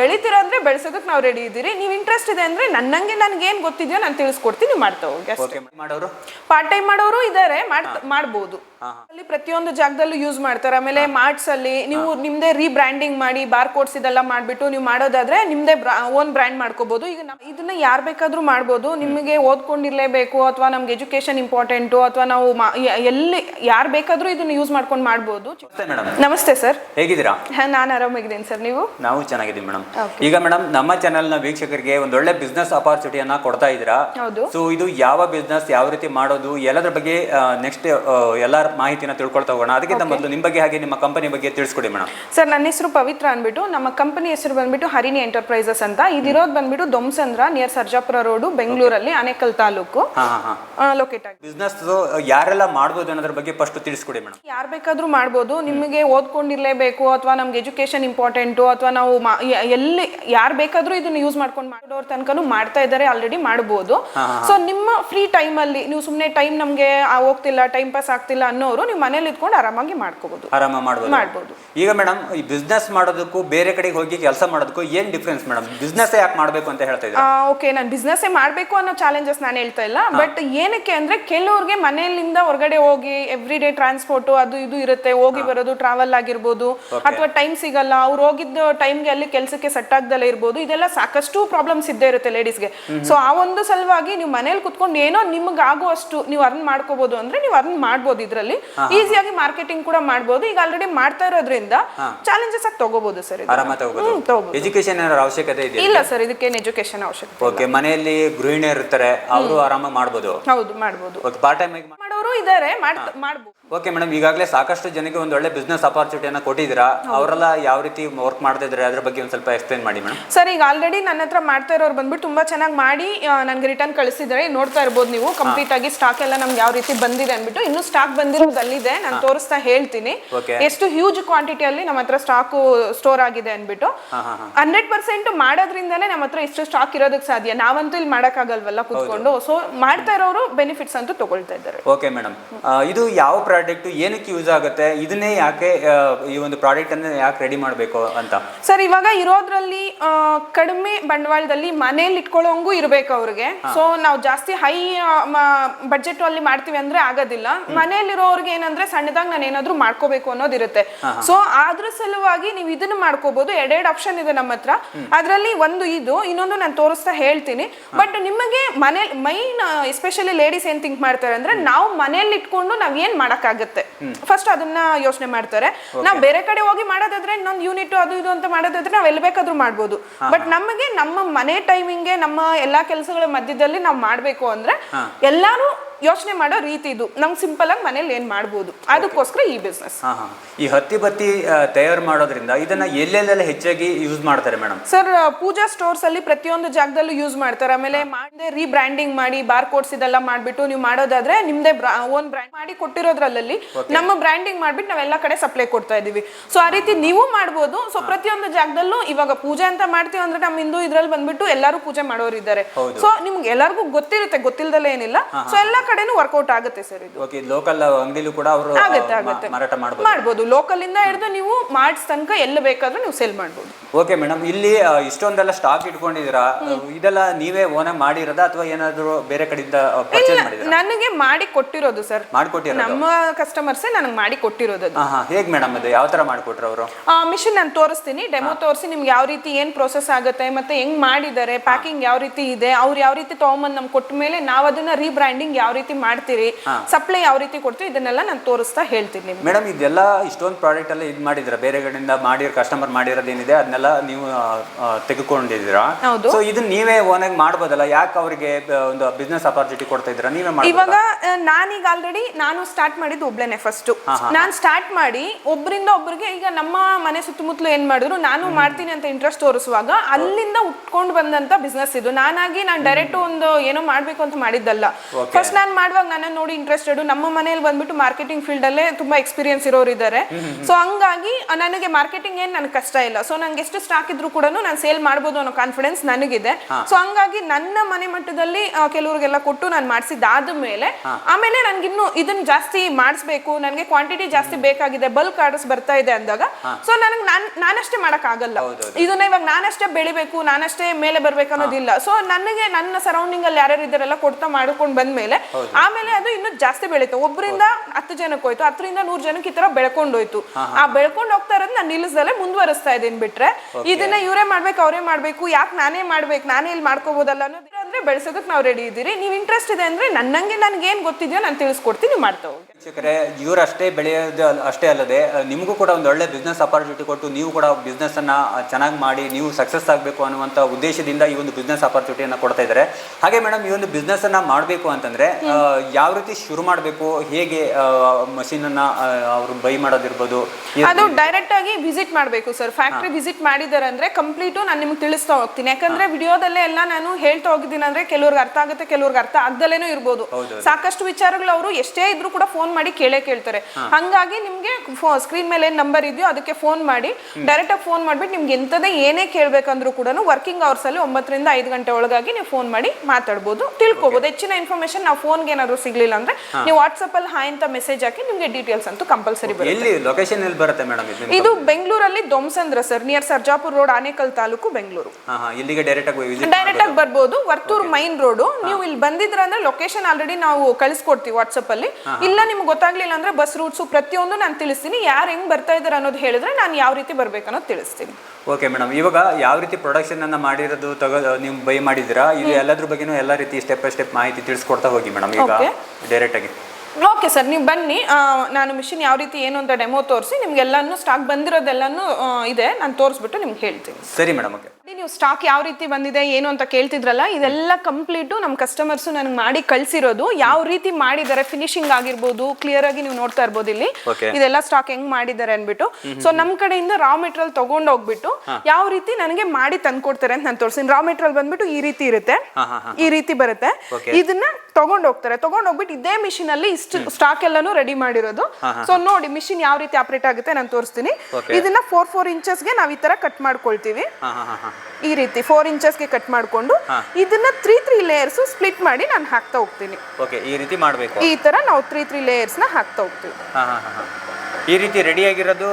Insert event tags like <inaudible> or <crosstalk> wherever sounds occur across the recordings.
ಬೆಳಿತೀರ ಅಂದ್ರೆ ಬೆಳೆಸೋದಕ್ಕೆ ನಾವು ರೆಡಿ ಇದ್ದೀರಿ ನೀವು ಇಂಟ್ರೆಸ್ಟ್ ಇದೆ ಅಂದ್ರೆ ನನ್ನಂಗೆ ನನ್ಗೆ ಏನ್ ಗೊತ್ತಿದೆಯೋ ನಾನು ತಿಳಿಸ್ಕೊಡ್ತೀನಿ ನೀವು ಮಾಡ್ತಾ ಹೋಗಿ ಅಷ್ಟೇ. ಮಾಡೋರು? ಪಾರ್ಟ್ ಟೈಮ್ ಮಾಡೋರು ಇದ್ದಾರೆ ಮಾಡ್ಬೋದು. ಅಲ್ಲಿ ಪ್ರತಿಯೊಂದು ಜಾಗದಲ್ಲೂ ಯೂಸ್ ಮಾಡ್ತಾರೆ. ಆಮೇಲೆ ಮಾರ್ಟ್ಸ್ ಅಲ್ಲಿ ನೀವು ನಿಮ್ದೇ ರೀಬ್ರ್ಯಾಂಡಿಂಗ್ ಮಾಡಿ ಬಾರ್ ಕೋಡ್ಸ್ ಇದೆಲ್ಲ ಮಾಡ್ಬಿಟ್ಟು ನೀವು ಮಾಡೋದಾದ್ರೆ ನಿಮ್ದೇ ಓನ್ ಬ್ರ್ಯಾಂಡ್ ಮಾಡ್ಕೋಬಹುದು ಈಗ ಇದನ್ನ ಯಾರ್ ಬೇಕಾದ್ರೂ ಮಾಡ್ಬೋದು. ನಿಮಗೆ ಓದ್ಕೊಂಡಿರ್ಲೇಬೇಕು ಅಥವಾ ನಮ್ಗೆ ಎಜುಕೇಶನ್ ಇಂಪಾರ್ಟೆಂಟು ಅಥವಾ ನಾವು ಎಲ್ಲಿ ಯಾರ್ ಬೇಕಾದ್ರೂ ಇದನ್ನ ಯೂಸ್ ಮಾಡ್ಕೊಂಡು ಮಾಡ್ಬೋದು. ನಮಸ್ತೆ ಸರ್ ಹೇಗಿದ್ದೀರಾ? ನಾನು ಆರಾಮಾಗಿದ್ದೀನಿ ಸರ್ ನೀವು? ನಾವು ಚೆನ್ನಾಗಿದ್ದೀವಿ ಮೇಡಮ್ ಈಗ ಮೇಡಮ್ ನಮ್ಮ ಚಾನೆಲ್ನ ವೀಕ್ಷಕರಿಗೆ ಒಂದೊಳ್ಳೆ ಬಿಸ್ನೆಸ್ ಅಪಾರ್ಚುನಿಟಿಯನ್ನ ಕೊಡ್ತಾ ಇದ್ದೀರಾ? ಹೌದು. ಸೊ ಇದು ಯಾವ ಬಿಸ್ನೆಸ್ ಯಾವ ರೀತಿ ಮಾಡೋದು ಎಲ್ಲದ್ರ ಬಗ್ಗೆ ನೆಕ್ಸ್ಟ್ ಎಲ್ಲ ಮಾಹಿತಿನ ತಿಳ್ಕೊಳ್ತಾ ಹೋಗೋಣ. ಅದಕ್ಕಿಂತ ಮೊದಲು ನಿಮ್ಮ ಬಗ್ಗೆ ಹಾಗೆ ನಿಮ್ಮ ಕಂಪನಿ ಬಗ್ಗೆ ತಿಳಿಸ್ಕೊಡಿ ಮೇಡಮ್ ಸರ್ ನನ್ನ ಹೆಸರು ಪವಿತ್ರ ಅಂದ್ಬಿಟ್ಟು ನಮ್ಮ ಕಂಪನಿ ಹೆಸರು ಬಂದ್ಬಿಟ್ಟು ಹರಿಣಿ ಎಂಟರ್ಪ್ರೈಸಸ್ ಅಂತ. ಇದಿರೋದು ಬಂದ್ಬಿಟ್ಟು ದೊಮ್ಸಂದ್ರ ನಿಯರ್ ಸರ್ಜಾಪುರ ರೋಡು ಬೆಂಗಳೂರಲ್ಲಿ ಅನೇಕಲ್ ತಾಲೂಕು. ಲೊಕೇಟ್ ಆಗಿದೆ. ಬಿಸ್ನೆಸ್ ಯಾರೆಲ್ಲ ಮಾಡ್ಬೋದು ಅನ್ನೋದ್ರ ಬಗ್ಗೆ ಫಸ್ಟ್ ತಿಳಿಸ್ಕೊಡಿ ಮೇಡಮ್ ಯಾರು ಬೇಕಾದ್ರೂ ಮಾಡ್ಬೋದು. ನಿಮಗೆ ಓದ್ಕೊಂಡಿರ್ಲೇಬೇಕು ಅಥವಾ ನಮ್ಗೆ ಎಜುಕೇಶನ್ ಇಂಪಾರ್ಟೆಂಟು ಅಥವಾ ನಾವು ಎಲ್ಲಿ ಯಾರು ಬೇಕಾದ್ರೂ ಇದನ್ನ ಯೂಸ್ ಮಾಡ್ಕೊಂಡು ಮಾಡೋರ್ ತನಕನೂ ಮಾಡ್ತಾ ಇದ್ದಾರೆ ಆಲ್ರೆಡಿ ಮಾಡಬಹುದು ಸೊ ನಿಮ್ಮ ಫ್ರೀ ಟೈಮ್ ಅಲ್ಲಿ ನೀವು ಸುಮ್ಮನೆ ಟೈಮ್ ನಮಗೆ ಹೋಗ್ತಿಲ್ಲ ಟೈಮ್ ಪಾಸ್ ಆಗ್ತಿಲ್ಲ ಅನ್ನೋರು ನೀವು ಮನೇಲಿ ಇದ್ಕೊಂಡು ಆರಾಮಾಗಿ ಮಾಡ್ಕೋಬಹುದು ಆರಾಮ ಮಾಡ್ಬೋದು. ಮಾಡ್ಬೋದು. ಈಗ ಮೇಡಮ್ ಈ ಬಿಸ್ನೆಸ್ ಮಾಡೋದಕ್ಕೂ ಬೇರೆ ಕಡೆಗೆ ಹೋಗಿ ಕೆಲಸ ಮಾಡೋದಕ್ಕೂ ಏನ್ ಡಿಫ್ರೆನ್ಸ್ ಮೇಡಮ್ ಬಿಸ್ನೆಸ್ ಯಾಕೆ ಮಾಡಬೇಕು ಅಂತ ಹೇಳ್ತಾ ಇದ್ದಾರೆ? ಓಕೆ ನಾನು ಬಿಸ್ನೆಸ್ ಮಾಡಬೇಕು ಅನ್ನೋ ಚಾಲೆಂಜಸ್ ನಾನು ಹೇಳ್ತಾ ಇಲ್ಲ. ಬಟ್ ಏನಕ್ಕೆ ಅಂದ್ರೆ ಕೆಲವ್ರಿಗೆ ಮನೆಯಲ್ಲಿಂದ ಹೊರಗಡೆ ಹೋಗಿ ಎವ್ರಿ ಡೇ ಟ್ರಾನ್ಸ್ಪೋರ್ಟ್ ಅದು ಇದು ಇರುತ್ತೆ. ಹೋಗಿ ಬರೋದು ಟ್ರಾವೆಲ್ ಆಗಿರ್ಬೋದು ಅಥವಾ ಟೈಮ್ ಸಿಗಲ್ಲ. ಅವ್ರು ಹೋಗಿದ್ದ ಟೈಮ್ಗೆ ಅಲ್ಲಿ ಕೆಲಸಕ್ಕೆ ಸೆಟ್ ಆಗ್ದಲೇ ಇರ್ಬೋದು. ಇದೆಲ್ಲ ಸಾಕಷ್ಟು ಪ್ರಾಬ್ಲಮ್ಸ್ ಇದ್ದೇ ಇರುತ್ತೆ ಲೇಡೀಸ್ಗೆ ಸೊ ಆ ಒಂದು ಸಲುವಾಗಿ ನೀವು ಮನೇಲಿ ಕುತ್ಕೊಂಡು ಏನೋ ನಿಮ್ಗೆ ಆಗುವಷ್ಟು ನೀವು ಅರ್ನ್ ಮಾಡ್ಕೋಬಹುದು ಅಂದ್ರೆ ನೀವು ಅರ್ನ್ ಮಾಡ್ಬೋದು ಇದರಲ್ಲಿ. ಈಸಿಯಾಗಿ ಮಾರ್ಕೆಟಿಂಗ್ ಕೂಡ ಮಾಡ್ಬೋದು. ಈಗ ಆಲ್ರೆಡಿ ಮಾಡ್ತಾ ಇರೋದ್ರಿಂದ ಚಾಲೆಂಜಸ್ ಆಗಿ ತಗೋಬಹುದು ಸರ್ ಎಜುಕೇಶನ್ ಅವಶ್ಯಕತೆ ಇದೆ ಇಲ್ಲ ಸರ್ ಇದಕ್ಕೇನು ಎಜುಕೇಶನ್ ಅವಶ್ಯಕತೆ ಓಕೆ ಮನೆಯಲ್ಲಿ ಗೃಹಿಣಿಯರು ಇರ್ತಾರೆ ಅವರು ಆರಾಮಾಗಿ ಮಾಡ್ಬೋದು. ಹೌದು ಮಾಡ್ಬೋದು. ಪಾರ್ಟ್ ಟೈಮ್ ಮಾಡೋರು ಇದ್ದಾರೆ ಮಾಡ್ಬೋದು. ಓಕೆ ಮೇಡಮ್ ಈಗಾಗಲೇ ಸಾಕಷ್ಟು ಜನಕ್ಕೆ ಒಂದು ಒಳ್ಳೆ ಬಿಸ್ನೆಸ್ ಅಪಾರ್ಚುನಿಟಿಯನ್ನು ಕೊಟ್ಟಿದ್ದೀರಾ? ಅವರೆಲ್ಲ ಯಾವ ರೀತಿ ವರ್ಕ್ ಮಾಡ್ತಾ ಇದ್ದಾರೆ? ಅದ್ರ ಬಗ್ಗೆ ಒಂದು ಸ್ವಲ್ಪ ಎಕ್ಸ್ಪ್ಲೈನ್ ಮಾಡಿ ಮೇಡಮ್ ಸರ್ ಈಗ ಆಲ್ರೆಡಿ ನನ್ನ ಹತ್ರ ಮಾಡ್ತಾ ಇರೋರು ಬಂದ್ಬಿಟ್ಟು ತುಂಬಾ ಚೆನ್ನಾಗಿ ಮಾಡಿ ನನಗೆ ರಿಟರ್ನ್ ಕಳಿಸಿದ್ರೆ ನೋಡ್ತಾ ಇರ್ಬೋದು ನೀವು. ಕಂಪ್ಲೀಟ್ ಆಗಿ ಸ್ಟಾಕ್ ಎಲ್ಲ ನಮ್ಗೆ ಯಾವ ರೀತಿ ಬಂದಿದೆ ಅಂದ್ಬಿಟ್ಟು. ಇನ್ನು ಸ್ಟಾಕ್ ಬಂದಿರೋದು ಅಲ್ಲಿದೆ ನಾನು ತೋರಿಸ್ತಾ ಹೇಳ್ತೀನಿ. ಎಷ್ಟು ಹ್ಯೂಜ್ ಕ್ವಾಂಟಿಟಿಯಲ್ಲಿ ನಮ್ಮ ಹತ್ರ ಸ್ಟಾಕ್ ಸ್ಟೋರ್ ಆಗಿದೆ ಅಂದ್ಬಿಟ್ಟು. ಹಂಡ್ರೆಡ್ ಪರ್ಸೆಂಟ್ ಮಾಡೋದ್ರಿಂದಲೇ ನಮ್ಮ ಹತ್ರ ಇಷ್ಟು ಸ್ಟಾಕ್ ಇರೋದಕ್ಕೆ ಸಾಧ್ಯ. ನಾವಂತೂ ಇಲ್ಲಿ ಮಾಡೋಕ್ಕಾಗಲ್ವಲ್ಲ ಕುತ್ಕೊಂಡು. ಸೊ ಮಾಡ್ತಾ ಇರೋರು ಬೆನಿಫಿಟ್ಸ್ ಅಂತೂ ತಗೊಳ್ತಾ ಇದ್ದಾರೆ. Okay madam. ಇದು ಯಾವ ಪ್ರಾಡಕ್ಟ್ ಏನಕ್ಕೆ ಯೂಸ್ ಆಗುತ್ತೆ ಇದನ್ನೇ ಯಾಕೆ ಈ ಒಂದು ಪ್ರಾಡಕ್ಟ್ ಅನ್ನ ಯಾಕೆ ರೆಡಿ ಮಾಡಬೇಕು ಅಂತ. ಸರ್ ಇವಾಗ ಇರೋದ್ರಲ್ಲಿ ಕಡಿಮೆ ಬಂಡವಾಳದಲ್ಲಿ ಮನೇಲಿ ಇಟ್ಕೊಳ್ಳೋಂಗೂ ಇರಬೇಕು ಅವ್ರಿಗೆ. ಸೊ ನಾವು ಜಾಸ್ತಿ ಹೈ ಬಜೆಟ್ ಅಲ್ಲಿ ಮಾಡ್ತೀವಿ ಅಂದ್ರೆ ಆಗೋದಿಲ್ಲ. ಮನೆಯಲ್ಲಿರೋರ್ಗೆ ಏನಂದ್ರೆ ಸಣ್ಣದಾಗಿ ನಾನು ಏನಾದ್ರೂ ಮಾಡ್ಕೋಬೇಕು ಅನ್ನೋದಿರುತ್ತೆ ಸೊ ಅದ್ರ ಸಲುವಾಗಿ ನೀವು ಇದನ್ನ ಮಾಡ್ಕೋಬಹುದು ಎರಡೆರಡು ಆಪ್ಷನ್ ಇದೆ ನಮ್ಮ ಹತ್ರ. ಅದರಲ್ಲಿ ಒಂದು ಇದು ಇನ್ನೊಂದು ನಾನು ತೋರಿಸ್ತಾ ಹೇಳ್ತೀನಿ. ಬಟ್ ನಿಮಗೆ ಮನೆ ಮೈನ್ ಎಸ್ಪೆಷಲಿ ಲೇಡೀಸ್ ಏನ್ ಥಿಂಕ್ ಮಾಡ್ತಾರೆ ಅಂದ್ರೆ ನಾವು ಮನೇಲಿ ಇಟ್ಕೊಂಡು ನಾವ್ ಏನ್ ಮಾಡಕ್ಕಾಗತ್ತೆ? ಫಸ್ಟ್ ಅದನ್ನ ಯೋಚನೆ ಮಾಡ್ತಾರೆ. ನಾವ್ ಬೇರೆ ಕಡೆ ಹೋಗಿ ಮಾಡೋದಾದ್ರೆ ಇನ್ನೊಂದು ಯೂನಿಟ್ ಅದು ಇದು ಅಂತ ಮಾಡೋದಾದ್ರೆ ನಾವ್ ಎಲ್ಲಿ ಬೇಕಾದ್ರೂ ಮಾಡ್ಬೋದು. ಬಟ್ ನಮಗೆ ನಮ್ಮ ಮನೆ ಟೈಮಿಂಗ್ಗೆ ನಮ್ಮ ಎಲ್ಲಾ ಕೆಲಸಗಳ ಮಧ್ಯದಲ್ಲಿ ನಾವ್ ಮಾಡ್ಬೇಕು ಅಂದ್ರೆ ಎಲ್ಲಾರು ಯೋಚನೆ ಮಾಡೋ ರೀತಿ ಇದು. ನಮ್ಗೆ ಸಿಂಪಲ್ ಆಗಿ ಮನೇಲಿ ಏನ್ ಮಾಡ್ಬೋದು? ಅದಕ್ಕೋಸ್ಕರ ಈ ಬಿಸ್ನೆಸ್ ಈ ಹತ್ತಿ ಬತ್ತಿ ತಯಾರು ಮಾಡೋದ್ರಿಂದ ಇದನ್ನ ಎಲ್ಲೆಲ್ಲೆಲ್ಲ ಹೆಚ್ಚಾಗಿ ಯೂಸ್ ಮಾಡ್ತಾರೆ ಮೇಡಮ್? ಸರ್ ಪೂಜಾ ಸ್ಟೋರ್ಸ್ ಅಲ್ಲಿ ಪ್ರತಿಯೊಂದು ಜಾಗದಲ್ಲೂ ಯೂಸ್ ಮಾಡ್ತಾರೆ. ಆಮೇಲೆ ಮಾಡದೆ ರೀಬ್ರ್ಯಾಂಡಿಂಗ್ ಮಾಡಿ ಬಾರ್ ಕೋಡ್ಸ್ ಇದೆಲ್ಲ ಮಾಡ್ಬಿಟ್ಟು ನೀವು ಮಾಡೋದಾದ್ರೆ ನಿಮ್ದೇ ಓನ್ ಬ್ರ್ಯಾಂಡ್ ಮಾಡಿ ಕೊಟ್ಟಿರೋದ್ರಲ್ಲಿ ನಮ್ಮ ಬ್ರ್ಯಾಂಡಿಂಗ್ ಮಾಡ್ಬಿಟ್ಟು ನಾವೆಲ್ಲ ಕಡೆ ಸಪ್ಲೈ ಕೊಡ್ತಾ ಇದೀವಿ ಸೊ ಆ ರೀತಿ ನೀವು ಮಾಡ್ಬೋದು. ಸೊ ಪ್ರತಿಯೊಂದು ಜಾಗದಲ್ಲೂ ಇವಾಗ ಪೂಜೆ ಅಂತ ಮಾಡ್ತೀವಿ ಅಂದ್ರೆ ನಮ್ಮ ಹಿಂದೂ ಇದ್ರಲ್ಲಿ ಬಂದ್ಬಿಟ್ಟು ಎಲ್ಲರೂ ಪೂಜೆ ಮಾಡೋರು ಇದ್ದಾರೆ ಸೊ ನಿಮ್ಗೆ ಎಲ್ಲರಿಗೂ ಗೊತ್ತಿರುತ್ತೆ ಗೊತ್ತಿಲ್ಲದಲ್ಲೇ ಏನಿಲ್ಲ. ಸೊ ಎಲ್ಲ ಕಡೆನೂ ವರ್ಕೌಟ್ ಆಗುತ್ತೆ ಸರ್ ಇದು. ಓಕೆ ಲೋಕಲ್ ಅಂಗಡಿಲೂ ಕೂಡ ಅವರು ಆಗುತ್ತೆ ಆಗುತ್ತೆ. ಮಾರಾಟ ಮಾಡಬಹುದು ಮಾಡ್ಬೋದು. ಲೋಕಲ್ ಇಂದ ಹಿಡಿದು ನೀವು ಮಾರ್ಟ್ಸ್ ತನಕ ಎಲ್ಲ ಬೇಕಾದ್ರೂ ನೀವು ಸೇಲ್ ಮಾಡ್ಬೋದು. ಓಕೆ ಮೇಡಮ್ ಇಲ್ಲಿ ಆ, ಇಷ್ಟೊಂದೆಲ್ಲ ಸ್ಟಾಕ್ ಇಟ್ಕೊಂಡಿದ್ದೀರಾ? ಇದೆಲ್ಲ ನೀವೇ ಓನ್ ಮಾಡಿರೋದಾ ಅಥವಾ ಏನಾದ್ರು ಬೇರೆ ಕಡೆಯಿಂದ ಪರ್ಚೇಸ್ ನನಗೆ ಮಾಡಿ ಕೊಟ್ಟಿರೋದು ಸರ್ ಮಾಡ್ಕೊಟ್ಟಿರೋದು? ನಮ್ಮ ಕಸ್ಟಮರ್ಸ್ ನನಗೆ ಮಾಡಿ ಕೊಟ್ಟಿರೋದು ಅದು ಹಾ ಹಾ ಹೇಗೆ ಮೇಡಮ್ ಅದು? ಯಾವ ತರ ಮಾಡಿಕೊಟ್ರು ಅವರು? ಮಿಷಿನ್ ನಾನು ತೋರಿಸ್ತೀನಿ. ಡೆಮೋ ತೋರಿಸಿ ನಿಮ್ಗೆ ಯಾವ ರೀತಿ ಏನ್ ಪ್ರೋಸೆಸ್ ಆಗುತ್ತೆ ಮತ್ತೆ ಹೆಂಗ್ ಮಾಡಿದ್ದಾರೆ ಪ್ಯಾಕಿಂಗ್ ಯಾವ ರೀತಿ ಇದೆ ಅವ್ರು ಯಾವ ರೀತಿ ತಗೊಂಬಂದ್ ನಮ್ಗೆ ಕೊಟ್ಟ ಮೇಲೆ ನಾವು ಅದನ್ನ ರೀಬ್ರ್ಯಾಂಡಿಂಗ್ ಯಾವ ರೀತಿ ಮಾಡ್ತೀರಿ ಸಪ್ಲೈ ಯಾವ ರೀತಿ ಕೊಡ್ತೀವಿ ಇದನ್ನೆಲ್ಲ ನಾನು ತೋರಿಸ್ತಾ ಹೇಳ್ತೀನಿ ನಿಮ್ಗೆ. ಮೇಡಮ್ ಇದೆಲ್ಲ ಇಷ್ಟೊಂದು ಪ್ರಾಡಕ್ಟ್ ಎಲ್ಲ ಇದು ಮಾಡಿದ್ರ ಬೇರೆ ಕಡೆಯಿಂದ ಮಾಡಿರೋ ಕಸ್ಟಮರ್ ಮಾಡಿರೋದೇನಿದೆ ಅದನ್ನೆಲ್ಲ ನೀವು ತೆಗೆದುಕೊಂಡಿದ್ದೀರಾ? ಹೌದು. ಸೊ ಇದನ್ನ ನೀವೇ ಓನಾಗಿ ಮಾಡ್ಬೋದಲ್ಲ? ಯಾಕೆ ಅವರಿಗೆ ಒಂದು ಬಿಸ್ನೆಸ್ ಅಪಾರ್ಚುನಿಟಿ ಕೊಡ್ತಾ ಇದ್ದೀರಾ? ನೀವೇ ಮಾಡಿ ಇವಾಗ ನಾನೀಗ ಆಲ್ರೆಡಿ ನಾನು ಸ್ಟಾರ್ಟ್ ಮಾಡಿದ್ದು ಒಬ್ಳೇನೆ ಫಸ್ಟ್ ನಾನು ಸ್ಟಾರ್ಟ್ ಮಾಡಿ ಒಬ್ಬರಿಂದ ಒಬ್ಬರಿಗೆ ಈಗ ನಮ್ಮ ಮನೆ ಸುತ್ತಮುತ್ತಲು ಏನ್ ಮಾಡಿದ್ರು ನಾನು ಮಾಡ್ತೀನಿ ಅಂತ ಇಂಟ್ರೆಸ್ಟ್ ತೋರಿಸುವಾಗ ಅಲ್ಲಿಂದ ಉಟ್ಕೊಂಡು ಬಂದಂತ ಬಿಸ್ನೆಸ್ ಇದು. ನಾನಾಗಿ ನಾನು ಡೈರೆಕ್ಟ್ ಒಂದು ಏನೋ ಮಾಡ್ಬೇಕು ಅಂತ ಮಾಡಿದ್ದಲ್ಲ. ಫಸ್ಟ್ ನಾನು ನಾನು ಮಾಡುವಾಗ ನನ್ನ ನೋಡಿ ಇಂಟ್ರೆಸ್ಟೆಡ್ ನಮ್ಮ ಮನೇಲಿ ಬಂದ್ಬಿಟ್ಟು ಮಾರ್ಕೆಟಿಂಗ್ ಫೀಲ್ಡ್ ಅಲ್ಲೇ ತುಂಬಾ ಎಕ್ಸ್ಪೀರಿಯನ್ಸ್ ಇರೋರು ಇದ್ದಾರೆ ಸೊ ಹಂಗಾಗಿ ನನಗೆ ಮಾರ್ಕೆಟಿಂಗ್ ಏನ್ ನನಗೆ ಕಷ್ಟ ಇಲ್ಲ. ಸೊ ನಂಗೆ ಎಷ್ಟು ಸ್ಟಾಕ್ ಇದ್ರು ಕೂಡ ನಾನು ಸೇಲ್ ಮಾಡ್ಬೋದು ಅನ್ನೋ ಕಾನ್ಫಿಡೆನ್ಸ್ ನನಗಿದೆ. ಸೊ ಹಂಗಾಗಿ ನನ್ನ ಮನೆ ಮಟ್ಟದಲ್ಲಿ ಕೆಲವರಿಗೆಲ್ಲ ಕೊಟ್ಟು ನಾನು ಮಾಡಿಸಿದಾದ ಮೇಲೆ ಆಮೇಲೆ ನನ್ಗಿನ್ನು ಇದನ್ನ ಜಾಸ್ತಿ ಮಾಡಿಸ್ಬೇಕು ನನಗೆ ಕ್ವಾಂಟಿಟಿ ಜಾಸ್ತಿ ಬೇಕಾಗಿದೆ ಬಲ್ಕ್ ಆರ್ಡರ್ಸ್ ಬರ್ತಾ ಇದೆ ಅಂದಾಗ ಸೊ ನನಗೆ ನಾನು ನಾನಷ್ಟೇ ಮಾಡಕ್ ಆಗಲ್ಲ ಇದನ್ನ ಇವಾಗ ನಾನಷ್ಟೇ ಬೆಳಿಬೇಕು ನಾನಷ್ಟೇ ಮೇಲೆ ಬರ್ಬೇಕು ಅನ್ನೋದಿಲ್ಲ. ಸೊ ನನಗೆ ನನ್ನ ಸರೌಂಡಿಂಗ್ ಅಲ್ಲಿ ಯಾರ್ಯಾರು ಇದ್ದಾರೆಲ್ಲ ಕೊಡ್ತಾ ಮಾಡ್ಕೊಂಡು ಬಂದ್ಮೇಲೆ ಆಮೇಲೆ ಅದು ಇನ್ನೂ ಜಾಸ್ತಿ ಬೆಳೀತು. ಒಬ್ಬರಿಂದ ಹತ್ತು ಜನಕ್ಕೆ ಹೋಯ್ತು. ಹತ್ತರಿಂದ ನೂರ್ ಜನಕ್ಕೆ ಈ ತರ ಬೆಳ್ಕೊಂಡೋಯ್ತು. ಆ ಬೆಳ್ಕೊಂಡು ಹೋಗ್ತಾ ಇರೋದು ನಾನು ನಿಲ್ಲಿಸ್ದಲ್ಲೇ ಮುಂದುವರಿಸ್ತಾ ಇದ್ದೀನಿ ಬಿಟ್ರೆ. ಇದನ್ನ ಇವರೇ ಮಾಡ್ಬೇಕು ಅವರೇ ಮಾಡ್ಬೇಕು ಯಾಕೆ ನಾನೇ ಮಾಡ್ಬೇಕು ನಾನೇ ಇಲ್ಲಿ ಮಾಡ್ಕೋಬೋದಲ್ಲ ಅನ್ನೋದು ಅಂದ್ರೆ ಬೆಳೆಸೋದಕ್ಕೆ ನಾವು ರೆಡಿ ಇದ್ದೀರಿ. ನೀವು ಇಂಟ್ರೆಸ್ಟ್ ಇದೆ ಅಂದ್ರೆ ನನ್ನಂಗೆ ನನ್ಗೆ ಏನ್ ಗೊತ್ತಿದೆಯೋ ನಾನು ತಿಳಿಸ್ಕೊಡ್ತೀನಿ ನೀವು ಮಾಡ್ತಾ ಹೋಗಿ. ವೀಕ್ಷಕರೇ ಇವರು ಅಷ್ಟೇ ಬೆಳೆಯೋದು ಅಷ್ಟೇ ಅಲ್ಲದೆ ನಿಮಗೂ ಕೂಡ ಒಂದು ಒಳ್ಳೆ ಬಿಸ್ನೆಸ್ ಅಪಾರ್ಚುನಿಟಿ ಕೊಟ್ಟು ನೀವು ಕೂಡ ಬಿಸ್ನೆಸ್ ಅನ್ನ ಚೆನ್ನಾಗಿ ಮಾಡಿ ನೀವು ಸಕ್ಸಸ್ ಆಗಬೇಕು ಅನ್ನುವಂಥ ಉದ್ದೇಶದಿಂದ ಈ ಒಂದು ಬಿಸ್ನೆಸ್ ಅಪಾರ್ಚುನಿಟಿಯನ್ನು ಕೊಡ್ತಾ ಇದ್ದಾರೆ. ಹಾಗೆ ಮೇಡಮ್ ಈ ಒಂದು ಬಿಸ್ನೆಸ್ ಅನ್ನ ಮಾಡಬೇಕು ಅಂತಂದ್ರೆ ಯಾವ ರೀತಿ ಶುರು ಮಾಡಬೇಕು? ಹೇಗೆ ಮಷೀನ್ ಅನ್ನ ಅವರು ಬೈ ಮಾಡೋದಿರ್ಬೋದು? ಅದು ಡೈರೆಕ್ಟ್ ಆಗಿ ವಿಸಿಟ್ ಮಾಡಬೇಕು ಸರ್ ಫ್ಯಾಕ್ಟ್ರಿ ವಿಸಿಟ್ ಮಾಡಿದಾರೆ ಅಂದ್ರೆ ಕಂಪ್ಲೀಟು ನಾನು ನಿಮ್ಗೆ ತಿಳಿಸ್ತಾ ಹೋಗ್ತೀನಿ. ಯಾಕಂದ್ರೆ ವಿಡಿಯೋದಲ್ಲೇ ಎಲ್ಲ ನಾನು ಹೇಳ್ತಾ ಹೋಗಿದ್ದೀನಿ ಅಂದ್ರೆ ಕೆಲವ್ರಿಗೆ ಅರ್ಥ ಆಗುತ್ತೆ ಕೆಲವ್ರಿಗೆ ಅರ್ಥ ಆಗ್ದಲೇನೂ ಇರ್ಬೋದು. ಸಾಕಷ್ಟು ವಿಚಾರಗಳು ಅವರು ಎಷ್ಟೇ ಇದ್ರು ಕೂಡ ಫೋನ್ ಮಾಡಿ ಕೇಳೇ ಕೇಳ್ತಾರೆ. ಹಂಗಾಗಿ ನಿಮ್ಗೆ ಸ್ಕ್ರೀನ್ ಮೇಲೆ ಏನ್ ನಂಬರ್ ಇದೆಯೋ ಅದಕ್ಕೆ ಫೋನ್ ಮಾಡಿ ಡೈರೆಕ್ಟ್ ಆಗಿ ಫೋನ್ ಮಾಡ್ಬಿಟ್ಟು ನಿಮ್ಗೆ ಎಂತದೇ ಏನೇ ಕೇಳಬೇಕಂದ್ರೂ ಕೂಡ ವರ್ಕಿಂಗ್ ಅವರ್ಸ್ ಅಲ್ಲಿ ಒಂಬತ್ತರಿಂದ ಐದು ಗಂಟೆ ಒಳಗಾಗಿ ನೀವು ಫೋನ್ ಮಾಡಿ ಮಾತಾಡ್ಬೋದು ತಿಳ್ಕೊಬೋದು. ಹೆಚ್ಚಿನ ಇನ್ಫಾರ್ಮೇಶನ್ ನಾವು ಫೋನ್ಗೆ ಏನಾದ್ರು ಸಿಗ್ಲಿಲ್ಲ ಅಂದ್ರೆ ನೀವು ವಾಟ್ಸ್ಆಪ್ ಅಲ್ಲಿ ಹಾಯ್ ಅಂತ ಮೆಸೇಜ್ ಹಾಕಿ ನಿಮ್ಗೆ ಡೀಟೇಲ್ಸ್ ಅಂತೂ ಕಂಪಲ್ಸರಿ ಬರುತ್ತೆ. ಎಲ್ಲಿ ಲೊಕೇಶನ್ ಎಲ್ಲಿ ಬರುತ್ತೆ ಮೇಡಮ್ ಇದು ಇದು ಬೆಂಗಳೂರಲ್ಲಿ Dommasandra sir near Sarjapur road Anekal taluk Bengaluru. ಇಲ್ಲಿಗೆ ಡೈರೆಕ್ಟ್ ಆಗಿ ಡೈರೆಕ್ಟ್ ಆಗಿ ಬರ್ಬೋದು ವರ್ತೂರ್ ಮೈನ್ ರೋಡ್ ನೀವು ಇಲ್ಲಿ ಬಂದಿದ್ರ ಅಂದ್ರೆ ಲೊಕೇಶನ್ ಆಲ್ರೆಡಿ ನಾವು ಕಳಿಸ್ಕೊಡ್ತೀವಿ ವಾಟ್ಸಪ್ ಅಲ್ಲಿ ಇಲ್ಲ ನಿಮ್ಗೆ ಗೊತ್ತಾಗ್ಲಿಲ್ಲ ಅಂದ್ರೆ ಬಸ್ ರೂಟ್ಸ್ ಪ್ರತಿಯೊಂದು ನಾನು ತಿಳಿಸ್ತೀನಿ. ಯಾರು ಹೆಂಗ್ ಬರ್ತಾ ಇದಾರೆ ಅನ್ನೋದು ಹೇಳಿದ್ರೆ ನಾನು ಯಾವ ರೀತಿ ಬರ್ಬೇಕು ಅನ್ನೋದು ತಿಳಿಸ್ತೀನಿ. ಓಕೆ ಮೇಡಮ್ ಇವಾಗ ಯಾವ ರೀತಿ ಪ್ರೊಡಕ್ಷನ್ ಅನ್ನ ಮಾಡಿರೋದು ತಗೋ ನೀವು ಬೈ ಮಾಡಿದ್ರ ಇದು ಎಲ್ಲದ್ರ ಬಗ್ಗೆನೂ ಎಲ್ಲ ರೀತಿ ಸ್ಟೆಪ್ ಬೈ ಸ್ಟೆಪ್ ಮಾಹಿತಿ ತಿಳಿಸ್ಕೊಡ್ತಾ ಹೋಗಿ ಮೇಡಮ್ ಈಗ Okay. ಡೈರೆಕ್ಟ್ ಆಗಿ. ಓಕೆ ಸರ್ ನೀವು ಬನ್ನಿ. ಆ, ನಾನು ಮಿಷಿನ್ ಯಾವ ರೀತಿ ಏನು ಅಂತ ಡೆಮೋ ತೋರಿಸಿ ನಿಮ್ಗೆಲ್ಲಾನು ಸ್ಟಾಕ್ ಬಂದಿರೋದೆಲ್ಲಾನು ಆ, ಇದೆ. ನಾನು ತೋರಿಸ್ಬಿಟ್ಟು ನಿಮ್ಗೆ ಹೇಳ್ತೀನಿ. ಸರಿ ಮೇಡಮ್ ಓಕೆ ನೀವು ಸ್ಟಾಕ್ ಯಾವ ರೀತಿ ಬಂದಿದೆ ಏನು ಅಂತ ಕೇಳ್ತಿದ್ರಲ್ಲ ಇದೆಲ್ಲ ಕಂಪ್ಲೀಟು ನಮ್ಮ ಕಸ್ಟಮರ್ಸ್ ನನಗೆ ಮಾಡಿ ಕಳ್ಸಿರೋದು. ಯಾವ ರೀತಿ ಮಾಡಿದ್ದಾರೆ ಫಿನಿಶಿಂಗ್ ಆಗಿರ್ಬೋದು ಕ್ಲಿಯರ್ ಆಗಿ ನೀವು ನೋಡ್ತಾ ಇರ್ಬೋದು ಇಲ್ಲಿ. ಇದೆಲ್ಲ ಸ್ಟಾಕ್ ಹೆಂಗ್ ಮಾಡಿದ್ದಾರೆ ಅನ್ಬಿಟ್ಟು ಸೊ ನಮ್ಮ ಕಡೆಯಿಂದ ರಾ ಮೆಟೀರಿಯಲ್ ತಗೊಂಡ್ ಹೋಗ್ಬಿಟ್ಟು ಯಾವ ರೀತಿ ನನಗೆ ಮಾಡಿ ತಂದ್ಕೊಡ್ತಾರೆ ಅಂತ ನಾನು ತೋರಿಸ್ತೀನಿ ರಾ ಮೆಟೀರಿಯಲ್ ಬಂದ್ಬಿಟ್ಟು ಈ ರೀತಿ ಇರುತ್ತೆ. ಈ ರೀತಿ ಬರುತ್ತೆ. ಇದನ್ನ ತಗೊಂಡ್ ಹೋಗ್ತಾರೆ ತಗೊಂಡ್ ಹೋಗ್ಬಿಟ್ಟು ಇದೇ ಮಿಷಿನ್ ಅಲ್ಲಿ ಇಷ್ಟು ಸ್ಟಾಕ್ ಎಲ್ಲಾನು ರೆಡಿ ಮಾಡಿರೋದು. ಸೊ ನೋಡಿ ಮಿಷಿನ್ ಯಾವ ರೀತಿ ಆಪರೇಟ್ ಆಗುತ್ತೆ ನಾನು ತೋರಿಸ್ತೀನಿ. ಇದನ್ನ ಫೋರ್ ಫೋರ್ ಇಂಚಸ್ಗೆ ನಾವು ಈ ತರ ಕಟ್ ಮಾಡ್ಕೊಳ್ತೀವಿ. ಈ ರೀತಿ ಫೋರ್ ಇಂಚಸ್ಗೆ ಕಟ್ ಮಾಡ್ಕೊಂಡು ಇದನ್ನ ತ್ರೀ ತ್ರೀ ಲೇಯರ್ಸ್ ಸ್ಪ್ಲಿಟ್ ಮಾಡಿ ನಾನು ಹಾಕ್ತಾ ಹೋಗ್ತೀನಿ. ಓಕೆ ಈ ರೀತಿ ಮಾಡಬೇಕು. ಈ ತರ ನಾವು ತ್ರೀ ತ್ರೀ ಲೇಯರ್ಸ್ನ ಹಾಕ್ತಾ ಹೋಗ್ತೀವಿ. ಈ ರೀತಿ ರೆಡಿ ಆಗಿರೋದು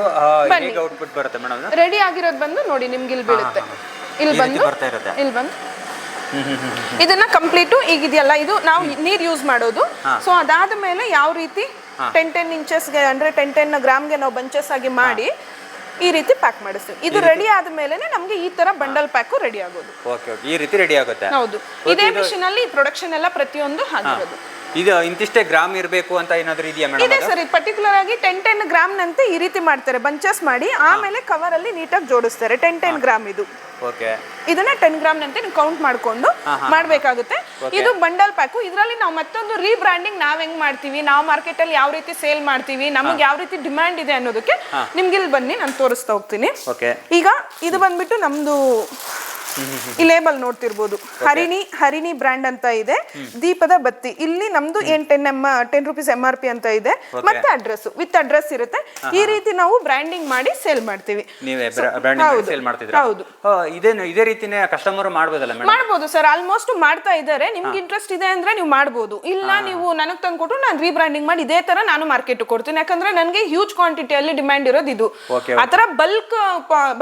ಹೇಗೆ ಔಟ್ಪುಟ್ ಬರುತ್ತೆ ಮೇಡಮ್ ರೆಡಿ ಆಗಿರೋದು ಬಂದು ನೋಡಿ ನಿಮ್ಗೆ ಇಲ್ಲಿ ಬೀಳುತ್ತೆ. ಇಲ್ಲಿ ಬಂದು ಇಲ್ಲಿ ಬಂದು. ಇದನ್ನ ಕಂಪ್ಲೀಟು ಈಗಿದೆಯಲ್ಲ ಇದು ನಾವು ನೀರ್ ಯೂಸ್ ಮಾಡೋದು. ಸೊ ಅದಾದ ಮೇಲೆ ಯಾವ ರೀತಿ ಟೆನ್ ಟೆನ್ ಇಂಚಸ್ಗೆ ಅಂದ್ರೆ ಟೆನ್ ಟೆನ್ ಗ್ರಾಮ್ಗೆ ನಾವು ಬಂಚಸ್ ಆಗಿ ಮಾಡಿ ಈ ರೀತಿ ಪ್ಯಾಕ್ ಮಾಡಿಸ್ತೀವಿ. ಇದು ರೆಡಿ ಆದ್ಮೇಲೆ ನಮಗೆ ಈ ತರ ಬಂಡಲ್ ಪ್ಯಾಕ್ ರೆಡಿ ಆಗೋದು. ಓಕೆ ಓಕೆ ಈ ರೀತಿ ರೆಡಿ ಆಗುತ್ತೆ. ಹೌದು. ಇದೇ ಮಿಷಿನ್ ಅಲ್ಲಿ ಪ್ರೊಡಕ್ಷನ್ ಎಲ್ಲ ಪ್ರತಿಯೊಂದು ಆಗಿರೋದು ಇದು ಇಂತಿಷ್ಟೇ ಗ್ರಾಮ್ ಇರಬೇಕು ಅಂತ ಏನಾದರೂ ಇದೆಯಾ ಮೇಡಮ್ ಇದೆ ಸರ್ ಪರ್ಟಿಕ್ಯುಲರ್ ಆಗಿ ಟೆನ್ ಟೆನ್ ಗ್ರಾಮ್ ನಂತೆ ಈ ರೀತಿ ಮಾಡ್ತಾರೆ. ಬಂಚಸ್ ಮಾಡಿ ಆಮೇಲೆ ಕವರ್ ಅಲ್ಲಿ ನೀಟಾಗಿ ಜೋಡಿಸ್ತಾರೆ. ಟೆನ್ ಟೆನ್ ಗ್ರಾಮ್ ಇದು. ಓಕೆ. ಇದನ್ನ ಟೆನ್ ಗ್ರಾಮ್ ನಂತೆ ನೀವು ಕೌಂಟ್ ಮಾಡ್ಕೊಂಡು ಮಾಡ್ಬೇಕಾಗುತ್ತೆ. ಇದು ಬಂಡಲ್ ಪ್ಯಾಕು ಇದರಲ್ಲಿ ನಾವು ಮತ್ತೊಂದು ರೀಬ್ರಾಂಡಿಂಗ್ ನಾವ್ ಹೆಂಗ್ ಮಾಡ್ತೀವಿ ನಾವು ಮಾರ್ಕೆಟ್ ಅಲ್ಲಿ ಯಾವ ರೀತಿ ಸೇಲ್ ಮಾಡ್ತೀವಿ ನಮಗೆ ಯಾವ ರೀತಿ ಡಿಮ್ಯಾಂಡ್ ಇದೆ ಅನ್ನೋದಕ್ಕೆ ನಿಮ್ಗೆ ಇಲ್ಲಿ ಬನ್ನಿ ನಾನು ತೋರಿಸ್ತಾ ಹೋಗ್ತೀನಿ. ಈಗ ಇದು ಬಂದ್ಬಿಟ್ಟು ನಮ್ದು ಈ ಲೇಬಲ್ ನೋಡ್ತಿರ್ಬೋದು. ಹರಿಣಿ ಹರಿಣಿ ಬ್ರ್ಯಾಂಡ್ ಅಂತ ಇದೆ. ದೀಪದ ಬತ್ತಿ. ಇಲ್ಲಿ ನಮ್ದು ಏನ್ ten M ten rupees M R P ಅಂತ ಇದೆ. ಮತ್ತೆ ಅಡ್ರೆಸ್ ವಿತ್ ಅಡ್ರೆಸ್ ಇರುತ್ತೆ. ಈ ರೀತಿ ನಾವು ಬ್ರ್ಯಾಂಡಿಂಗ್ ಮಾಡಿ ಸೇಲ್ ಮಾಡ್ತೀವಿ. ನೀವೇ ಬ್ರ್ಯಾಂಡಿಂಗ್ ಹೌದು. ಸೇಲ್ ಮಾಡ್ತಿದ್ರ ಹೌದು. ಇದೇ ಇದೇ ರೀತಿನೇ ಕಸ್ಟಮರ್ ಮೇಡಮ್ ಮಾಡ್ಬೋದು ಸರ್ ಆಲ್ಮೋಸ್ಟ್ ಮಾಡ್ತಾ ಇದ್ದಾರೆ. ನಿಮ್ಗೆ ಇಂಟ್ರೆಸ್ಟ್ ಇದೆ ಅಂದ್ರೆ ನೀವು ಮಾಡ್ಬೋದು. ಇಲ್ಲ ನೀವು ನನಗೆ ತಂದ್ಕೊಟ್ಟು ನಾನು ರೀಬ್ರ್ಯಾಂಡಿಂಗ್ ಮಾಡಿ ಇದೇ ತರ ನಾನು ಮಾರ್ಕೆಟ್ ಕೊಡ್ತೀನಿ. ಯಾಕಂದ್ರೆ ನನಗೆ ಹ್ಯೂಜ್ ಕ್ವಾಂಟಿಟಿಯಲ್ಲಿ ಡಿಮ್ಯಾಂಡ್ ಇರೋದು ಇದು. ಆತರ ಬಲ್ಕ್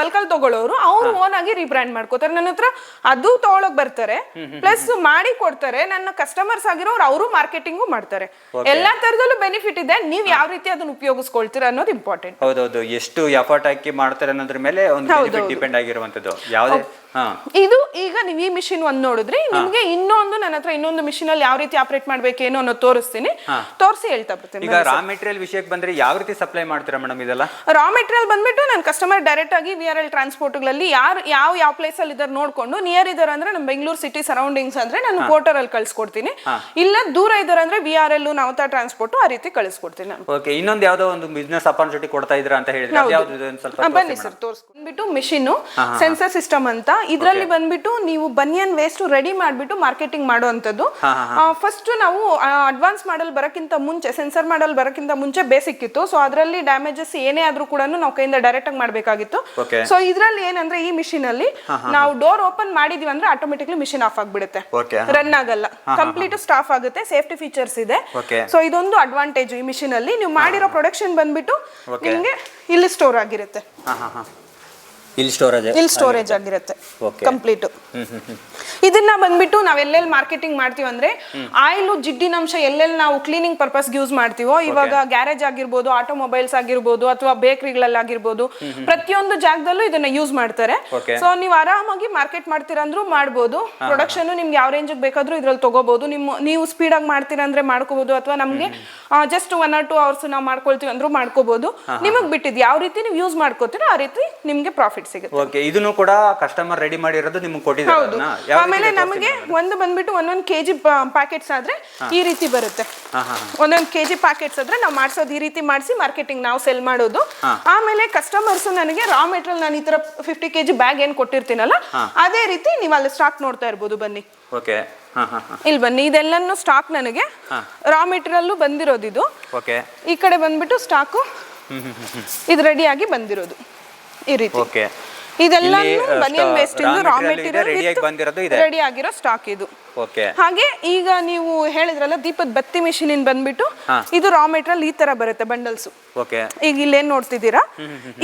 ಬಲ್ಕಲ್ಲಿ ತಗೊಳ್ಳೋರು ಅವ್ರು ಓನ್ ಆಗಿ ರೀಬ್ರ್ಯಾಂಡ್ ಮಾಡ್ಕೋತಾರೆ. ನನ್ನ ಹತ್ರ ಅದು ತಗೊಳಕ್ ಬರ್ತಾರೆ ಪ್ಲಸ್ ಮಾಡಿ ಕೊಡ್ತಾರೆ ನನ್ನ ಕಸ್ಟಮರ್ಸ್ ಆಗಿರೋರು ಅವರು ಮಾರ್ಕೆಟಿಂಗು ಮಾಡ್ತಾರೆ. ಎಲ್ಲಾ ತರದಲ್ಲೂ ಬೆನಿಫಿಟ್ ಇದೆ ನೀವು ಯಾವ ರೀತಿ ಅದನ್ನ ಉಪಯೋಗಿಸ್ಕೊಳ್ತೀರಾ ಅನ್ನೋದು ಇಂಪಾರ್ಟೆಂಟ್ ಹೌದೌದು ಎಷ್ಟು ಎಫರ್ಟ್ ಹಾಕಿ ಮಾಡ್ತಾರೆ ಅನ್ನೋದ್ರ ಮೇಲೆ ಒಂದು ಡಿಪೆಂಡ್ ಆಗಿರುವಂತದ್ದು ಯಾವುದೇ ಇದು ಈಗ ನೀವು ಈ ಮಿಷಿನ್ ಒಂದ್ ನೋಡಿದ್ರಿ ನಿಮ್ಗೆ ಇನ್ನೊಂದು ನನ್ನ ಹತ್ರ ಇನ್ನೊಂದು ಮಿಷಿನ್ ಅಲ್ಲಿ ಯಾವ ರೀತಿ ಆಪರೇಟ್ ಮಾಡ್ಬೇಕೇನೋ ಅನ್ನೋ ತೋರಿಸ್ತೀನಿ. ತೋರಿಸಿ ಹೇಳ್ತಾ ಬರ್ತೀನಿ. ಈಗ ರಾ ಮೆಟೀರಿಯಲ್ ವಿಷಯಕ್ಕೆ ಬಂದ್ರೆ ಯಾವ ರೀತಿ ಸಪ್ಲೈ ಮಾಡ್ತೀರಾ ಮೇಡಮ್ ಇದೆಲ್ಲ? ರಾ ಮೆಟೀರಿಯಲ್ ಬಂದ್ಬಿಟ್ಟು ನನ್ನ ಕಸ್ಟಮರ್ ಡೈರೆಕ್ಟ್ ಆಗಿ ವಿ ಆರ್ ಎಲ್ ಟ್ರಾನ್ಸ್ಪೋರ್ಟ್ಗಳಲ್ಲಿ ಯಾರು ಯಾವ ಯಾವ ಪ್ಲೇಸ್ ಅಲ್ಲಿ ಇದ್ದಾರೆ ನೋಡ್ಕೊಂಡು ನಿಯರ್ ಇದಾರೆ ಅಂದ್ರೆ ನಮ್ಮ ಬೆಂಗಳೂರು ಸಿಟಿ ಸರೌಂಡಿಂಗ್ಸ್ ಅಂದ್ರೆ ನಾನು ಪೋರ್ಟರ್ ಅಲ್ಲಿ ಕಳ್ಸಿಕೊಡ್ತೀನಿ. ಇಲ್ಲ ದೂರ ಇದಾರೆ ಅಂದ್ರೆ V R L Navata transport ಆ ರೀತಿ ಕಳಿಸ್ಕೊಡ್ತೀನಿ ನಾನು. ಓಕೆ ಇನ್ನೊಂದು ಯಾವ್ದೋ ಒಂದು ಬಿಸ್ನೆಸ್ ಅಪರ್ಚುನಿಟಿ ಕೊಡ್ತಾ ಇದ್ರ ಅಂತ ಹೇಳಿದ್ರೆ ಬನ್ನಿ ಸರ್ ತೋರಿಸ್ಕೊಂಡ್ಬಿಟ್ಟು ಮಿಷಿನ್ ಸೆನ್ಸರ್ ಸಿಸ್ಟಮ್ ಅಂತ ಇದರಲ್ಲಿ ಬಂದ್ಬಿಟ್ಟು ನೀವು ಬನಿಯನ್ ವೇಸ್ಟ್ ರೆಡಿ ಮಾಡಿಬಿಟ್ಟು ಮಾರ್ಕೆಟಿಂಗ್ ಮಾಡುವಂಥದ್ದು. ಫಸ್ಟ್ ನಾವು ಅಡ್ವಾನ್ಸ್ ಮಾಡಲ್ ಬರೋಕ್ಕಿಂತ ಮುಂಚೆ ಸೆನ್ಸರ್ ಮಾಡಲ್ ಬರೋಕ್ಕಿಂತ ಮುಂಚೆ ಬೇಸಿಕ್ ಇತ್ತು. ಸೊ ಅದರಲ್ಲಿ ಡ್ಯಾಮೇಜಸ್ ಏನೇ ಆದ್ರೂ ಕೂಡ ನಾವು ಕೈಯಿಂದ ಡೈರೆಕ್ಟ್ ಆಗಿ ಮಾಡಬೇಕಾಗಿತ್ತು. ಸೊ ಇದರಲ್ಲಿ ಏನಂದ್ರೆ ಈ ಮಿಷಿನ್ ಅಲ್ಲಿ ನಾವು ಡೋರ್ ಓಪನ್ ಮಾಡಿದೀವಿ ಅಂದ್ರೆ ಆಟೋಮೆಟಿಕ್ಲಿ ಮಿಷಿನ್ ಆಫ್ ಆಗ್ಬಿಡುತ್ತೆ. ರನ್ ಆಗಲ್ಲ. ಕಂಪ್ಲೀಟ್ ಸ್ಟಾಫ್ ಆಗುತ್ತೆ ಸೇಫ್ಟಿ ಫೀಚರ್ಸ್ ಇದೆ. ಸೊ ಇದೊಂದು ಅಡ್ವಾಂಟೇಜ್ ಈ ಮಿಷಿನ್ ಅಲ್ಲಿ. ನೀವು ಮಾಡಿರೋ ಪ್ರೊಡಕ್ಷನ್ ಬಂದ್ಬಿಟ್ಟು ನಿಮ್ಗೆ ಇಲ್ಲಿ ಸ್ಟೋರ್ ಆಗಿರುತ್ತೆ. ಇಲ್ಲಿ ಸ್ಟೋರೇಜ್ ಇಲ್ಲಿ ಸ್ಟೋರೇಜ್ ಆಗಿರುತ್ತೆ. ಕಂಪ್ಲೀಟ್ <laughs> ಇದನ್ನ ಬಂದ್ಬಿಟ್ಟು ನಾವ್ ಎಲ್ಲೆಲ್ಲಿ ಮಾರ್ಕೆಟಿಂಗ್ ಮಾಡ್ತೀವಿ ಅಂದ್ರೆ ಆಯಿಲ್ ಜಿಡ್ಡಿನಂಶ ಎಲ್ಲೆಲ್ಲಿ ನಾವು ಕ್ಲೀನಿಂಗ್ ಪರ್ಪಸ್ ಯೂಸ್ ಮಾಡ್ತೀವೋ ಇವಾಗ ಗ್ಯಾರೇಜ್ ಆಗಿರ್ಬೋದು ಆಟೋಮೊಬೈಲ್ಸ್ ಆಗಿರ್ಬೋದು ಅಥವಾ ಬೇಕರಿಗಳಲ್ಲಿ ಆಗಿರ್ಬೋದು ಪ್ರತಿಯೊಂದು ಜಾಗದಲ್ಲೂ ಇದನ್ನ ಯೂಸ್ ಮಾಡ್ತಾರೆ. ಸೊ ನೀವು ಆರಾಮಾಗಿ ಮಾರ್ಕೆಟ್ ಮಾಡ್ತೀರಾ ಅಂದ್ರೂ ಮಾಡ್ಬೋದು ಪ್ರೊಡಕ್ಷನ್ ನಿಮ್ಗೆ ಯಾವ ರೇಂಜ್ ಬೇಕಾದ್ರೂ ಇದ್ರಲ್ಲಿ ತಗೋಬಹುದು ನಿಮ್ಮ ನೀವು ಸ್ಪೀಡ್ ಆಗಿ ಮಾಡ್ತೀರಾ ಅಂದ್ರೆ ಮಾಡ್ಕೋಬಹುದು ಅಥವಾ ನಮ್ಗೆ just one or two hours ನಾವು ಮಾಡ್ಕೊಳ್ತೀವಿ ಅಂದ್ರೂ ಮಾಡ್ಕೋಬಹುದು ನಿಮಗ್ ಬಿಟ್ಟಿದ್ ಯಾವ ರೀತಿ ನೀವು ಯೂಸ್ ಮಾಡ್ಕೋತೀರೋ ಆ ರೀತಿ ನಿಮ್ಗೆ ಪ್ರಾಫಿಟ್ ಸಿಗುತ್ತೆ. ಓಕೆ ಇದನ್ನು ಕೂಡ ಕಸ್ಟಮರ್ ರೆಡಿ ಮಾಡಿರೋದು ನಿಮ್ಗೆ ಕೊಟ್ಟಿದ್ದಾರೆ ಹೌದು. ಅದನ್ನ? ಆಮೇಲೆ ನಮಗೆ ಒಂದು ಬಂದ್ಬಿಟ್ಟು ಒಂದೊಂದು ಕೆಜಿ ಪ್ಯಾಕೆಟ್ಸ್ ಆದ್ರೆ ಈ ರೀತಿ ಬರುತ್ತೆ. ಒಂದೊಂದು ಕೆಜಿ ಪ್ಯಾಕೆಟ್ಸ್ ಆದ್ರೆ ನಾವು ಮಾಡಿಸೋದು ಈ ರೀತಿ ಮಾಡಿಸಿ ಮಾರ್ಕೆಟಿಂಗ್ ನಾವು ಸೆಲ್ ಮಾಡೋದು. ಆಮೇಲೆ ಕಸ್ಟಮರ್ಸ್ ನನಗೆ ರಾ ಮೆಟೀರಿಯಲ್ ನಾನು ಈ ತರ ಫಿಫ್ಟಿ ಕೆಜಿ ಬ್ಯಾಗ್ ಏನ್ ಕೊಟ್ಟಿರ್ತೀನಲ್ಲ ಅದೇ ರೀತಿ ನೀವು ಅಲ್ಲಿ ಸ್ಟಾಕ್ ನೋಡ್ತಾ ಇರ್ಬೋದು ಬನ್ನಿ. ಓಕೆ ಹಾಂ ಹಾಂ ಹಾಂ. ಇಲ್ಲಿ ಬನ್ನಿ ಇದೆಲ್ಲನೂ ಸ್ಟಾಕ್ ನನಗೆ ರಾ ಮೆಟೀರಿಯಲ್ ಬಂದಿರೋದು ಇದು. ಓಕೆ ಈ ಕಡೆ ಬಂದ್ಬಿಟ್ಟು ಸ್ಟಾಕು ಇದು ರೆಡಿಯಾಗಿ ಬಂದಿರೋದು. ಈ ರೀತಿ. ಓಕೆ. ಇದೆಲ್ಲ ಬನಿಯನ್ ವೇಸ್ಟ್ ಇಂದ ರಾ ಮೆಟೀರಿಯಲ್ ಇದೆ, ಬಂದಿರೋದು ಇದೆ. ರೆಡಿ ಆಗಿರೋ ಸ್ಟಾಕ್ ಇದು. ಓಕೆ. ಹಾಗೆ ಈಗ ನೀವು ಹೇಳಿದ್ರಲ್ಲ ದೀಪದ ಬತ್ತಿ ಮಿಷಿನ್ ಬಂದ್ಬಿಟ್ಟು ಇದು ರಾ ಮೆಟೀರಿಯಲ್ ಈ ತರ ಬರುತ್ತೆ ಬಂಡಲ್ಸ್ ಓಕೆ. ಈಗ ಇಲ್ಲೇನ್ ನೋಡ್ತಿದ್ದೀರಾ?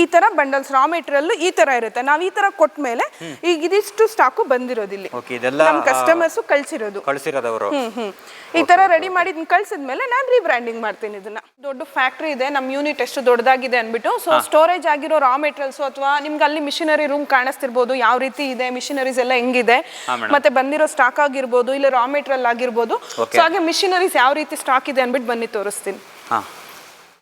ಈ ತರ ಬಂಡಲ್ಸ್ ರಾ ಮೆಟೀರಿಯಲ್ ಈ ತರ ಇರುತ್ತೆ. ನಾವ್ ಈ ತರ ಕೊಟ್ಟ ಮೇಲೆ ಈಗ ಇದಿಷ್ಟು ಸ್ಟಾಕು ಬಂದಿರೋದು ಇಲ್ಲಿ. ಓಕೆ ಇದೆಲ್ಲ ನಮ್ಮ ಕಸ್ಟಮರ್ಸ್ ಕಳ್ಸಿರೋದು. ಕಳ್ಸಿರೋದವರು. ಹ್ಮ್ ಹ್ಮ್. ಈ ತರ ರೆಡಿ ಮಾಡಿ ಕಳ್ಸಿದ್ಮೇಲೆ ನಾನು ರೀಬ್ರ್ಯಾಂಡಿಂಗ್ ಮಾಡ್ತೀನಿ ಇದನ್ನ. ದೊಡ್ಡ ಫ್ಯಾಕ್ಟ್ರಿ ಇದೆ ನಮ್ ಯೂನಿಟ್ ಎಷ್ಟು ದೊಡ್ಡದಾಗಿದೆ ಅನ್ಬಿಟ್ಟು ಸೊ ಸ್ಟೋರೇಜ್ ಆಗಿರೋ ರಾ ಮೆಟೀರಿಯಲ್ಸ್ ಅಥವಾ ನಿಮ್ಗೆ ಅಲ್ಲಿ ಮಿಷಿನರಿ ರೂಮ್ ಕಾಣಿಸ್ತಿರ್ಬೋದು ಯಾವ ರೀತಿ ಇದೆ ಮಿಷಿನರೀಸ್ ಎಲ್ಲ ಹೆಂಗಿದೆ ಮತ್ತೆ ಬಂದಿರೋ ಸ್ಟಾಕ್ ಆಗಿರ್ಬೋದು ಇಲ್ಲ ರಾ ಮೆಟೀರಿಯಲ್ ಆಗಿರ್ಬೋದು. ಸೊ ಹಾಗೆ ಮಿಷಿನರೀಸ್ ಯಾವ ರೀತಿ ಸ್ಟಾಕ್ ಇದೆ ಅನ್ಬಿಟ್ಟು ಬನ್ನಿ ತೋರಿಸ್ತೀನಿ.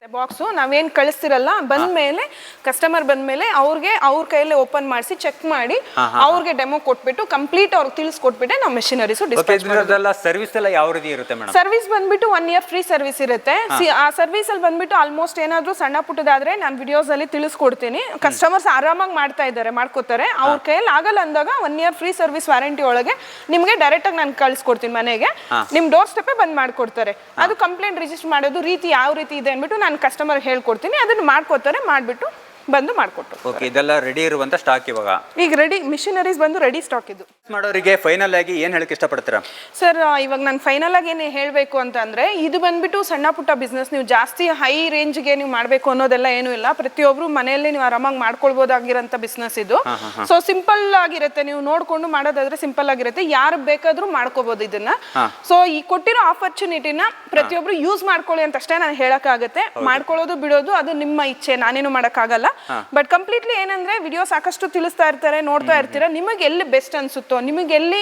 ಬಾಕ್ಸು ನಾವೇನ್ ಕಳಿಸ್ತಿರಲ್ಲ ಬಂದ್ಮೇಲೆ ಕಸ್ಟಮರ್ ಬಂದ್ಮೇಲೆ ಅವ್ರಿಗೆ ಅವ್ರ ಕೈಯಲ್ಲಿ ಓಪನ್ ಮಾಡಿಸಿ ಚೆಕ್ ಮಾಡಿ ಅವ್ರಿಗೆ ಡೆಮೋ ಕೊಟ್ಬಿಟ್ಟು ಕಂಪ್ಲೀಟ್ ಅವ್ರಿಗೆ ತಿಳಿಸ್ಕೊಟ್ಬಿಟ್ಟೆ ನಾವು ಮೆಷಿನರೀಸು ಸರ್ವಿಸ್ ಎಲ್ಲ ಯಾವ ರೀತಿ ಇರುತ್ತೆ ಮೇಡಮ್? ಸರ್ವಿಸ್ ಬಂದ್ಬಿಟ್ಟು ಒನ್ ಇಯರ್ ಫ್ರೀ ಸರ್ವಿಸ್ ಇರುತ್ತೆ. ಸಿ- ಆ ಸರ್ವಿಸ್ ಅಲ್ಲಿ ಬಂದ್ಬಿಟ್ಟು ಆಲ್ಮೋಸ್ಟ್ ಏನಾದ್ರೂ ಸಣ್ಣ ಪುಟ್ಟದಾದ್ರೆ ನಾನು ವಿಡಿಯೋಸ್ ಅಲ್ಲಿ ತಿಳಿಸ್ಕೊಡ್ತೀನಿ. ಕಸ್ಟಮರ್ಸ್ ಆರಾಮಾಗಿ ಮಾಡ್ತಾ ಇದ್ದಾರೆ ಮಾಡ್ಕೋತಾರೆ. ಅವ್ರ ಕೈಯಲ್ಲಿ ಆಗಲ್ಲ ಅಂದಾಗ one year free service warranty ಒಳಗೆ ನಿಮ್ಗೆ ಡೈರೆಕ್ಟ್ ಆಗಿ ನಾನು ಕಳಿಸ್ಕೊಡ್ತೀನಿ ಮನೆಗೆ. ನಿಮ್ ಡೋರ್ ಸ್ಟೆಪ್ ಬಂದ್ ಮಾಡ್ಕೊಡ್ತಾರೆ. ಅದು ಕಂಪ್ಲೇಂಟ್ ರಿಜಿಸ್ಟರ್ ಮಾಡೋದು ರೀತಿ ಯಾವ ರೀತಿ ಇದೆ ಅಂದ್ಬಿಟ್ಟು ನಾನು ಕಸ್ಟಮರ್ ಹೇಳ್ಕೊಡ್ತೀನಿ ಅದನ್ನು ಮಾಡ್ಕೋತಾರೆ ಮಾಡ್ಬಿಟ್ಟು ಬಂದು ಮಾಡ್ಕೊಟ್ಟು. ಓಕೆ ಇದೆಲ್ಲ ರೆಡಿ ಇರುವಂತ ಸ್ಟಾಕ್ ಇವಾಗ? ಈಗ ರೆಡಿ ಮಿಷಿನರೀಸ್ ಬಂದು ರೆಡಿ ಸ್ಟಾಕ್ ಇದು. ಮಾಡೋರಿಗೆ ಫೈನಲ್ ಆಗಿ ಏನು ಹೇಳಕ್ಕೆ ಇಷ್ಟಪಡ್ತೀರಾ? ಸರ್ ಇವಾಗ ನಾನು ಫೈನಲ್ ಆಗಿ ಏನು ಹೇಳಬೇಕು ಅಂತಂದ್ರೆ ಇದು ಬಂದ್ಬಿಟ್ಟು ಸಣ್ಣ ಪುಟ್ಟ ಬಿಸ್ನೆಸ್ ನೀವು ಜಾಸ್ತಿ ಹೈ ರೇಂಜ್ಗೆ ನೀವು ಮಾಡಬೇಕು ಅನ್ನೋದೆಲ್ಲ ಏನೂ ಇಲ್ಲ. ಪ್ರತಿಯೊಬ್ರು ಮನೆಯಲ್ಲೇ ನೀವು ಆರಾಮಾಗಿ ಮಾಡ್ಕೊಳ್ಬೋದಾಗಿರೋಂಥ ಬಿಸ್ನೆಸ್ ಇದು. ಸೊ ಸಿಂಪಲ್ ಆಗಿರುತ್ತೆ. ನೀವು ನೋಡ್ಕೊಂಡು ಮಾಡೋದಾದ್ರೆ ಸಿಂಪಲ್ ಆಗಿರುತ್ತೆ. ಯಾರು ಬೇಕಾದ್ರೂ ಮಾಡ್ಕೋಬಹುದು ಇದನ್ನ. ಸೊ ಈ ಕೊಟ್ಟಿರೋ ಆಪರ್ಚುನಿಟಿನ ಪ್ರತಿಯೊಬ್ರು ಯೂಸ್ ಮಾಡ್ಕೊಳ್ಳಿ ಅಂತ ಅಷ್ಟೇ ನಾನು ಹೇಳಕ್ಕಾಗತ್ತೆ. ಮಾಡ್ಕೊಳ್ಳೋದು ಬಿಡೋದು ಅದು ನಿಮ್ಮ ಇಚ್ಛೆ. ನಾನೇನು ಮಾಡಕ್ಕಾಗಲ್ಲ. ಬಟ್ ಕಂಪ್ಲೀಟ್ಲಿ ಏನಂದ್ರೆ ವಿಡಿಯೋ ಸಾಕಷ್ಟು ತಿಳಿಸ್ತಾ ಇರ್ತಾರೆ ನೋಡ್ತಾ ಇರ್ತೀರಾ ನಿಮಗೆ ಎಲ್ಲಿ ಬೆಸ್ಟ್ ಅನ್ಸುತ್ತೋ ನಿಮಗೆ ಎಲ್ಲಿ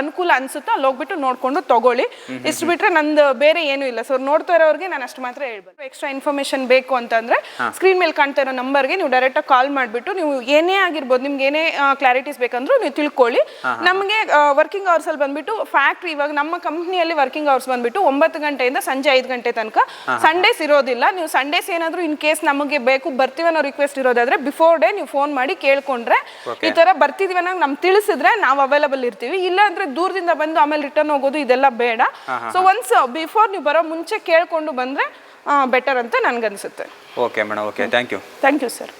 ಅನುಕೂಲ ಅನ್ಸುತ್ತೋ ಅಲ್ಲಿ ಹೋಗ್ಬಿಟ್ಟು ನೋಡ್ಕೊಂಡು ತಗೊಳ್ಳಿ. ಇಷ್ಟು ಬಿಟ್ರೆ ನಂದು ಬೇರೆ ಏನೂ ಇಲ್ಲ. ಸೊ ನೋಡ್ತಾ ಇರೋರಿಗೆ ನಾನು ಅಷ್ಟು ಮಾತ್ರ ಹೇಳ್ಬೇಕು ಎಕ್ಸ್ಟ್ರಾ ಇನ್ಫಾರ್ಮೇಶನ್ ಬೇಕು ಅಂತಂದ್ರೆ ಸ್ಕ್ರೀನ್ ಮೇಲೆ ಕಾಣ್ತಾ ಇರೋ ನಂಬರ್ಗೆ ನೀವು ಡೈರೆಕ್ಟ್ ಆಗಿ ಕಾಲ್ ಮಾಡಿಬಿಟ್ಟು ನೀವು ಏನೇ ಆಗಿರ್ಬೋದು ನಿಮ್ಗೆ ಏನೇ ಕ್ಲಾರಿಟೀಸ್ ಬೇಕಂದ್ರೂ ನೀವು ತಿಳ್ಕೊಳ್ಳಿ. ನಮಗೆ ವರ್ಕಿಂಗ್ ಅವರ್ಸ್ ಅಲ್ಲಿ ಬಂದ್ಬಿಟ್ಟು ಫ್ಯಾಕ್ಟ್ರಿ ಇವಾಗ ನಮ್ಮ ಕಂಪ್ನಿಯಲ್ಲಿ ವರ್ಕಿಂಗ್ ಅವರ್ಸ್ ಬಂದ್ಬಿಟ್ಟು ಒಂಬತ್ತು ಗಂಟೆಯಿಂದ ಸಂಜೆ ಐದು ಗಂಟೆ ತನಕ ಸಂಡೇಸ್ ಇರೋದಿಲ್ಲ. ನೀವು ಸಂಡೇಸ್ ಏನಾದರೂ ಇನ್ ಕೇಸ್ ನಮಗೆ ಬೇಕು ಬರ್ತೀವಿ ಅನ್ನೋ ರಿಕ್ವೆಸ್ಟ್ ಇರೋದಾದ್ರೆ ಬಿಫೋರ್ ಡೇ ನೀವು ಫೋನ್ ಮಾಡಿ ಕೇಳ್ಕೊಂಡ್ರೆ ಈ ತರ ಬರ್ತಿದೀವಿ ಅನ್ನೋ ನಮ್ಗೆ ತಿಳಿಸಿದ್ರೆ ನಾವು ಅವೈಲಬಲ್ ಇರ್ತೀವಿ. ಇಲ್ಲ ಅಂದ್ರೆ ದೂರದಿಂದ ಬಂದು ಆಮೇಲೆ ರಿಟರ್ನ್ ಹೋಗೋದು ಇದೆಲ್ಲ ಬೇಡ. ಸೊ ಒನ್ಸ್ ಬಿಫೋರ್ ನೀವು ಬರೋ ಮುಂಚೆ ಕೇಳ್ಕೊಂಡು ಬಂದ್ರೆ ಬೆಟರ್ ಅಂತ ನನ್ಗನ್ಸುತ್ತೆ. Okay madam okay thank you thank you sir